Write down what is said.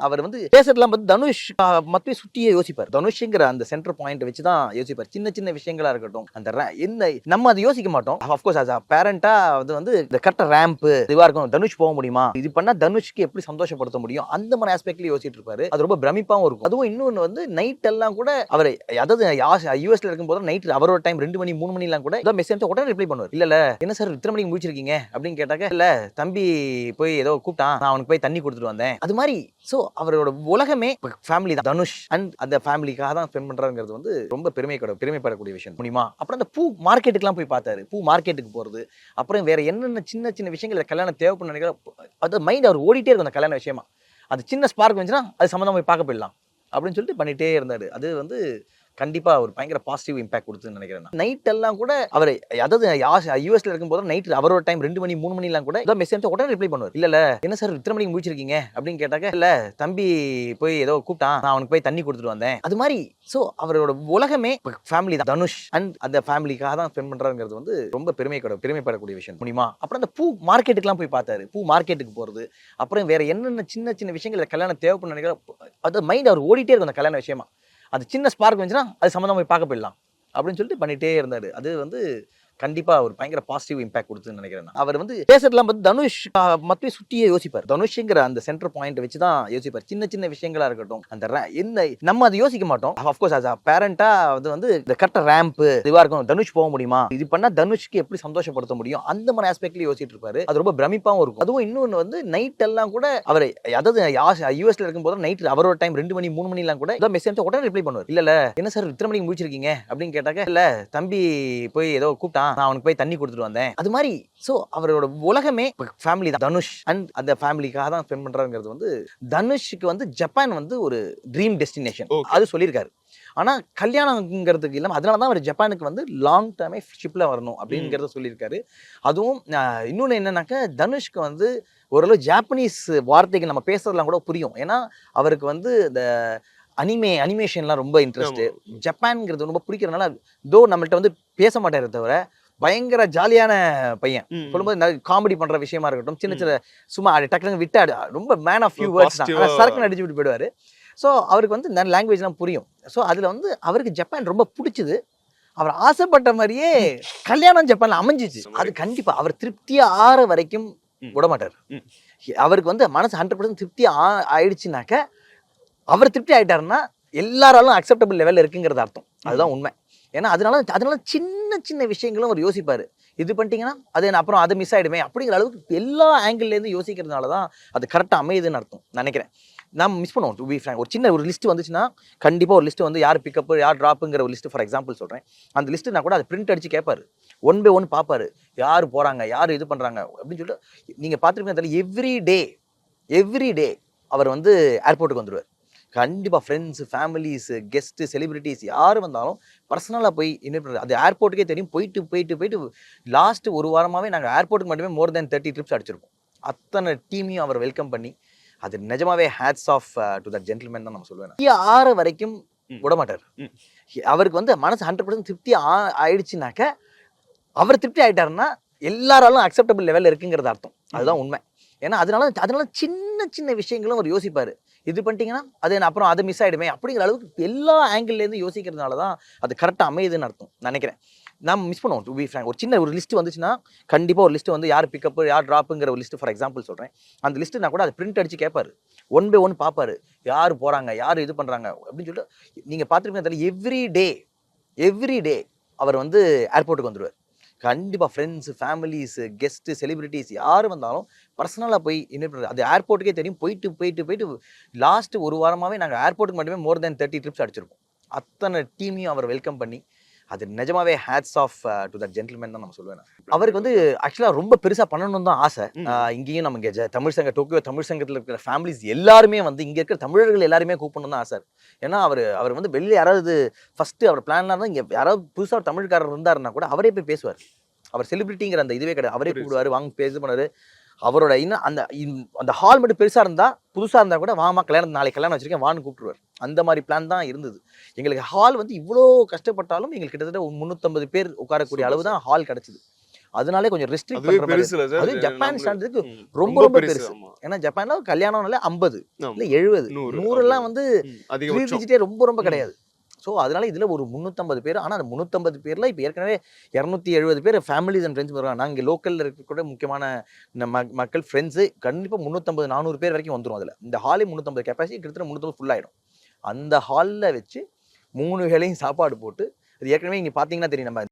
அவர் வந்து பேசுறதுலாம் வந்து தனுஷ் மத்திய சுட்டியே யோசிப்பார். தனுஷ்ங்கிற அந்த சென்டர் பாயிண்ட் வச்சு தான் யோசிப்பார். சின்ன சின்ன விஷயங்களா இருக்கட்டும் அந்த ra- என்ன நம்ம அதை யோசிக்க மாட்டோம். அஃப்கோர்ஸ் அஸ் a பேரண்டா அது வந்து இந்த கரெக்ட் ரேம்ப் இதுவா இருக்கும் தனுஷ் போக முடியுமா? இது பண்ணா தனுஷ்க்கு எப்படி சந்தோஷப்படுத்த முடியும்? அந்த மாதிரி ஆஸ்பெக்ட்ல யோசிச்சுட்டு இருப்பாரு. அது ரொம்ப பிரமிப்பாவும் இருக்கும். அதுவும் இன்னொன்னு வந்து நைட் எல்லாம் கூட அவர் அதாவது யூஎஸ்ல இருக்கும்போது நைட் அவரோட டைம் ரெண்டு மணி மூணு மணிலாம் கூட ஏதோ மெசேஜ் உடனே ரிப்ளை பண்ணுவார். இல்ல இல்ல என்ன சார் இத்தனை மணிக்கு முடிச்சிருக்கீங்க அப்படின்னு கேட்டாக்க இல்ல தம்பி போய் ஏதோ கூப்பிட்டான். நான் அவனுக்கு போய் தண்ணி கொடுத்துட்டு வந்தேன். அது மாதிரி ஸோ அவரோட உலகமே ஃபேமிலி தான். தனுஷ் அண்ட் அந்த ஃபேமிலிக்காக தான் ஸ்பெண்ட் பண்ணுறாங்கிறது வந்து ரொம்ப பெருமை பெருமைப்படக்கூடிய விஷயம். முடியுமா? அப்புறம் அந்த பூ மார்க்கெட்டுக்குலாம் போய் பார்த்தாரு. பூ மார்க்கெட்டுக்கு போறது. அப்புறம் வேற என்னென்ன சின்ன சின்ன விஷயங்கள் கல்யாணம் தேவைப்படும் நினைக்கிற அது மைண்ட் அவர் ஓடிட்டே இருக்கும் அந்த கல்யாண விஷயமா. அது சின்ன ஸ்பார்க் வந்துச்சுன்னா அது சம்மந்தம் போய் பார்க்க போயிடலாம். அப்படின்னு சொல்லிட்டு பண்ணிட்டே இருந்தாரு. அது வந்து கண்டிப்பா ஒரு பயங்கர பாசிட்டிவ் இம்பாக்ட் கொடுத்துன்னு நினைக்கிறேன் நைட் எல்லாம் கூட அவர் அதாவது யூஎஸ்ல இருக்கும்போது நைட் அவரோட டைம் ரெண்டு மணி மூணு மணிலாம் கூட ஏதோ மெசேஜ் உடனே ரிப்ளை பண்ணுவார். இல்ல இல்ல என்ன சார் இத்தனை மணிக்கு முடிச்சிருக்கீங்க அப்படின்னு கேட்டாக்க இல்ல தம்பி போய் ஏதோ கூப்பிட்டான். நான் அவனுக்கு போய் தண்ணி கொடுத்துட்டு வந்தேன். அது மாதிரி சோ அவரோட உலகமே ஃபேமிலி தான். தனுஷ் அண்ட் அந்த ஃபேமிலிக்காக தான் ஸ்பெண்ட் பண்ணுறாங்கிறது வந்து ரொம்ப பெருமை பெருமைப்படக்கூடிய விஷயம் முடியுமா அப்புறம் அந்த பூ மார்க்கெட்டுக்குலாம் போய் பார்த்தாரு. பூ மார்க்கெட்டுக்கு போறது. அப்புறம் வேற என்னென்ன சின்ன சின்ன விஷயங்கள் கல்யாணம் தேவைப்படும் நினைக்கிற அது மைண்ட் அவர் ஓடிட்டே இருக்கும் அந்த கல்யாண விஷயமா. அது சின்ன ஸ்பார்க் வந்துச்சுன்னா அது சம்மந்தம் போய் பார்க்க போயிடலாம். அப்படின்னு சொல்லிட்டு பண்ணிட்டே இருந்தார். அது வந்து கண்டிப்பா ஒரு பயங்கர பாசிட்டிவ் இம்பாக்ட் கொடுத்துன்னு நினைக்கிறேன் அவர் வந்து பேசுறதுலாம் வந்து தனுஷ் மத்திய சுற்றியே யோசிப்பார். தனுஷ்ங்கிற அந்த சென்டர் பாயிண்ட் வச்சு தான் யோசிப்பார். சின்ன சின்ன விஷயங்களா இருக்கட்டும் அந்த ra- என்ன நம்ம அதை யோசிக்க மாட்டோம். அஃப்கோர்ஸ் அஸ் a பேரண்டா அது வந்து இந்த கரெக்ட் ரேம்ப் இதுவா இருக்கும் தனுஷ் போக முடியுமா? இது பண்ணா தனுஷ்க்கு எப்படி சந்தோஷப்படுத்த முடியும்? அந்த மாதிரி ஆஸ்பெக்ட்ல யோசிச்சுட்டு இருப்பாரு. அது ரொம்ப பிரமிப்பாவும் இருக்கும். அதுவும் இன்னொன்னு வந்து நைட் எல்லாம் கூட அவர் அதாவது யூஎஸ்ல இருக்கும்போது நைட் அவரோட டைம் ரெண்டு மணி மூணு மணிலாம் கூட ஏதோ மெசேஜ் உடனே ரிப்ளை பண்ணுவார். இல்ல இல்ல என்ன சார் இத்தனை மணிக்கு முடிச்சிருக்கீங்க அப்படின்னு கேட்டாக்க இல்ல தம்பி போய் ஏதோ கூப்பிட்டான். நான் அவனுக்கு போய் தண்ணி கொடுத்துட்டு வந்தேன். அது மாதிரி சோ அவரோட உலகமே ஃபேமிலி தான். தனுஷ் அண்ட் அந்த ஃபேமிலிக்காக தான் ஸ்பெண்ட் பண்றாங்கிறது வந்து தனுஷ்க்கு வந்து ஜப்பான் வந்து ஒரு ட்ரீம் டெஸ்டினேஷன். அது சொல்லியிருக்காரு. ஆனா கல்யாணங்கிறதுக்கு இல்லாம அதனால தான் அவர் ஜப்பானுக்கு வந்து லாங் டேர்மே ஷிப்ல வரணும் அப்படிங்கிறத சொல்லியிருக்காரு. அதுவும் ஆஹ், இன்னொன்னு என்னன்னாக்க தனுஷ்க்கு வந்து ஓரளவு ஜாப்பனீஸ் வார்த்தைகள் நம்ம பேசுறதுலாம் கூட புரியும். ஏன்னா அவருக்கு வந்து இந்த அனிமே அனிமேஷன்லாம் ரொம்ப இன்ட்ரெஸ்ட் ஜப்பான்ங்கிறது ரொம்ப பிடிக்கிறதுனால தோ நம்மள்ட்ட வந்து பேச மாட்டாரே தவிர பயங்கர ஜாலியான பையன். சொல்லும்போது காமெடி பண்ற விஷயமா இருக்கட்டும் சின்ன சின்ன சும்மா டக்குனு விட்டு ஆடு ரொம்ப மேன் ஆஃப் ஃபியூ வேர்ட்ஸ் தான். சரக்குன்னு அடிச்சு விட்டு போயிடுவாரு. ஸோ அவருக்கு வந்து நிறைய லாங்குவேஜ்லாம் புரியும். ஸோ அதில் வந்து அவருக்கு ஜப்பான் ரொம்ப பிடிச்சது. அவர் ஆசைப்பட்ட மாதிரியே கல்யாணம் ஜப்பான்ல அமைஞ்சிச்சு. அது கண்டிப்பா அவர் திருப்தியா ஆற வரைக்கும் ம். விட மாட்டார். ம். அவருக்கு வந்து மனசு ஹண்ட்ரட் பர்சன்ட் திருப்தி ஆ- ஆயிடுச்சுனாக்க அவர் திருப்தி ஆகிட்டாருன்னா எல்லாராலும் அக்செப்டபிள் லெவலில் இருக்குங்கிறது அர்த்தம். அதுதான் உண்மை. ஏன்னா அதனால அதனால சின்ன சின்ன விஷயங்களும் அவர் யோசிப்பார். இது பண்ணிட்டீங்கன்னா அது அப்புறம் அது மிஸ் ஆகிடுமே அப்படிங்கிற அளவுக்கு எல்லா ஆங்கிள்லேருந்து யோசிக்கிறதுனால தான் அது கரெக்டாக அமையுதுன்னு அர்த்தம் நினைக்கிறேன். நாம் மிஸ் பண்ணுவோம் டு பி ஃப்ரேங்க் ஒரு சின்ன ஒரு லிஸ்ட் வந்துச்சுன்னா கண்டிப்பாக ஒரு லிஸ்ட் வந்து யார் பிக்கப் யார் ட்ராப்புங்கிற ஒரு லிஸ்ட் ஃபார் எக்ஸாம்பிள் சொல்கிறேன் அந்த லிஸ்ட்டு நான் கூட அதை பிரிண்ட் அடிச்சு கேட்பாரு ஒன் பை ஒன் பார்ப்பாரு யார் போகிறாங்க யார் இது பண்ணுறாங்க அப்படின்னு சொல்லிட்டு நீங்கள் பார்த்துருப்பீங்க அதில் எவ்ரி டே எவ்ரி டே அவர் வந்து ஏர்போர்ட்டுக்கு வந்துடுவார் கண்டிப்பாக ஃப்ரெண்ட்ஸ் ஃபேமிலிஸ் கெஸ்ட்டு செலிபிரிட்டிஸ் யார் வந்தாலும் பர்சனலாக போய் இன்வைட் பண்ணுறது அது ஏர்போர்ட்டுக்கே தெரியும். போயிட்டு போயிட்டு போயிட்டு லாஸ்ட் ஒரு வாரமாகவே நாங்கள் ஏர்போர்ட்டுக்கு மட்டுமே மோர் தென் தேர்ட்டி ட்ரிப்ஸ் அடிச்சிருக்கோம். அத்தனை டீமையும் அவர் வெல்கம் பண்ணி அது நிஜமாவே hats off to that gentleman தான் நம்ம சொல்லுவேன். ஆற வரைக்கும் ம். விட மாட்டார். ம். அவருக்கு வந்து மனசு ஹண்ட்ரட் பர்சன்ட் திருப்தி ஆ- ஆயிடுச்சுனாக்க அவர் திருப்தி ஆயிட்டாருன்னா எல்லாராலும் அக்செப்டபிள் லெவல்ல இருக்குங்கிறது அர்த்தம். அதுதான் உண்மை. ஏன்னா அதனால அதனால சின்ன சின்ன விஷயங்களும் அவர் யோசிப்பார். இது பண்ணிட்டீங்கன்னா அது அப்புறம் அது மிஸ் ஆகிடுமே அப்படிங்கிற அளவுக்கு எல்லா ஆங்கிள்லேருந்து யோசிக்கிறதுனால தான் அது கரெக்டாக அமையுதுன்னு அர்த்தம் நினைக்கிறேன். நாம் மிஸ் பண்ணுவோம் டு பி ஃப்ரேங்க் ஒரு சின்ன ஒரு லிஸ்ட் வந்துச்சுன்னா கண்டிப்பாக ஒரு லிஸ்ட் வந்து யார் பிக்கப் யார் ட்ராப்புங்கிற ஒரு லிஸ்ட் ஃபார் எக்ஸாம்பிள் சொல்கிறேன் அந்த லிஸ்ட்டு நான் கூட அதை பிரிண்ட் அடிச்சு கேட்பாரு. ஒன் பை ஒன் பார்ப்பாரு. யார் போகிறாங்க யார் இது பண்ணுறாங்க அப்படின்னு சொல்லிட்டு நீங்கள் பார்த்துருப்பீங்க அதில் எவ்ரி டே எவ்ரி டே அவர் வந்து ஏர்போர்ட்டுக்கு வந்துடுவார் கண்டிப்பாக ஃப்ரெண்ட்ஸு ஃபேமிலிஸ் கெஸ்ட்டு செலிபிரிட்டிஸ் யார் வந்தாலும் பர்சனலாக போய் இன்வைட் பண்ணுறது அது ஏர்போர்ட்டுக்கே தெரியும். போயிட்டு போயிட்டு போயிட்டு லாஸ்ட்டு ஒரு வாரமாகவே நாங்கள் ஏர்போர்ட்டுக்கு மட்டுமே மோர் தென் தேர்ட்டி ட்ரிப்ஸ் அடிச்சிருக்கோம். அத்தனை டீமையும் அவர் வெல்கம் பண்ணி அது நிஜமாவே hats off to that gentleman தான் நம்ம சொல்லுவேன். அவருக்கு வந்து ஆக்சுவலாக ரொம்ப பெருசாக பண்ணணும் தான் ஆசை. இங்கேயும் ஜ- தமிழ் சங்க டோக்கியோ தமிழ் சங்கத்தில் இருக்கிற ஃபேமிலிஸ் எல்லாருமே வந்து இங்கே இருக்கிற தமிழர்கள் எல்லாருமே கூப்பிடணும் தான் ஆசை. ஏன்னா அவர் அவர் வந்து வெளியில் யாராவது ஃபஸ்ட்டு அவர் பிளான்லாம் இருந்தால் இங்கே யாராவது புதுசாக தமிழ்காரர் இருந்தாருன்னா கூட அவரே போய் பேசுவார். அவர் செலிபிரிட்டிங்கிற அந்த இதுவே கிடையாது. அவரே. கூப்பிடுவார் வாங்க பேச பண்ணாரு அவரோட இன்னும் அந்த அந்த ஹால் மட்டும் பெருசாக இருந்தால் புதுசாக இருந்தால் கூட வாமா கல்யாணம் நாளைக்கு கல்யாணம் வச்சிருக்கேன் வான்னு கூப்பிட்டுருவார் அந்த மாதிரி பிளான் தான் இருந்தது எங்களுக்கு ஹால் வந்து இவ்வளோ கஷ்டப்பட்டாலும் எங்களுக்கு கிட்டத்தட்ட முந்நூற்றம்பது பேர் உட்காரக்கூடிய அளவு தான் ஹால் கிடச்சிது அதனாலே கொஞ்சம் ரெஸ்ட்ரிக்ட் பண்ற மாதிரி அது ஜப்பான் ஸ்டாண்டர்டுக்கு. ரொம்ப ரொம்ப பெருசு. ஏன்னா ஜப்பான்ல கல்யாணம்னால ஐம்பது. இல்ல எழுபது நூறு, அப்படி. வந்து ரொம்ப ரொம்ப. கிடையாது ஸோ அதனால இதில் ஒரு முந்நூற்றம்பது பேர் ஆனால் அந்த முந்நூற்றம்பது பேரில் இப்போ ஏற்கனவே இரநூத்தி எழுபது பேர் ஃபேமிலிஸ் அண்ட் ஃப்ரெண்ட்ஸ் வருவாங்க. நாங்கள் லோக்கலில் இருக்கக்கூடிய முக்கியமான மக்கள் ஃப்ரெண்ட்ஸு கண்டிப்பாக முந்நூற்றம்பது நானூறு பேர் வரைக்கும் வந்துடும் அதில். இந்த ஹாலே முந்நூற்றம்பது கெப்பாசிட்டி கிட்டத்தட்ட முந்நூற்றம்பது ஃபுல் ஆயிடும். அந்த ஹாலில் வச்சு மூணு வேலையும் சாப்பாடு போட்டு அது ஏற்கனவே இங்கே பார்த்தீங்கன்னா தெரியும் நம்ம